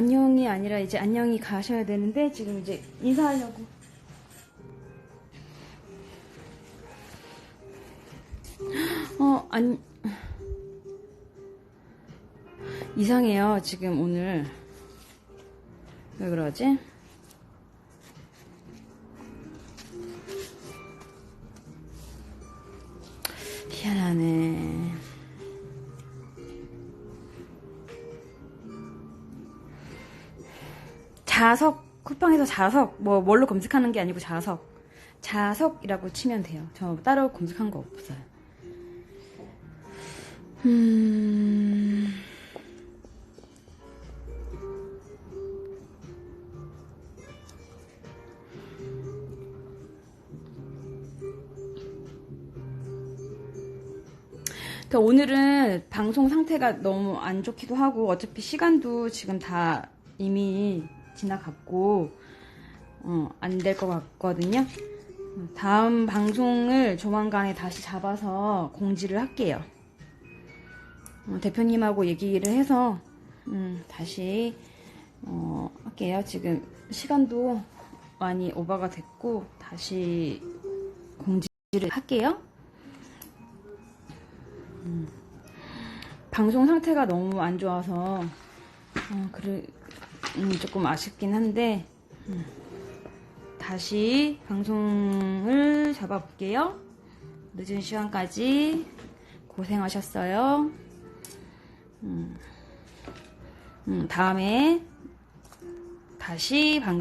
안녕이 아니라 이제 안녕히 가셔야 되는데 지금 이제 인사하려고. 어, 안, 이상해요, 지금 오늘. 왜 그러지? 희한하 자석, 쿠팡에서 자석, 뭐, 뭘로 검색하는 게 아니고 자석. 자석이라고 치면 돼요. 저 따로 검색한 거 없어요. 음. 오늘은 방송 상태가 너무 안 좋기도 하고 어차피 시간도 지금 다 이미 지나갔고 어, 안 될 것 같거든요. 다음 방송을 조만간에 다시 잡아서 공지를 할게요. 어, 대표님하고 얘기를 해서 음, 다시 어, 할게요. 지금 시간도 많이 오버가 됐고 다시 공지를 할게요. 음, 방송 상태가 너무 안 좋아서 어, 그래 음, 조금 아쉽긴 한데 음, 다시 방송을 잡아볼게요. 늦은 시간까지 고생하셨어요. 음, 음, 다음에 다시 방송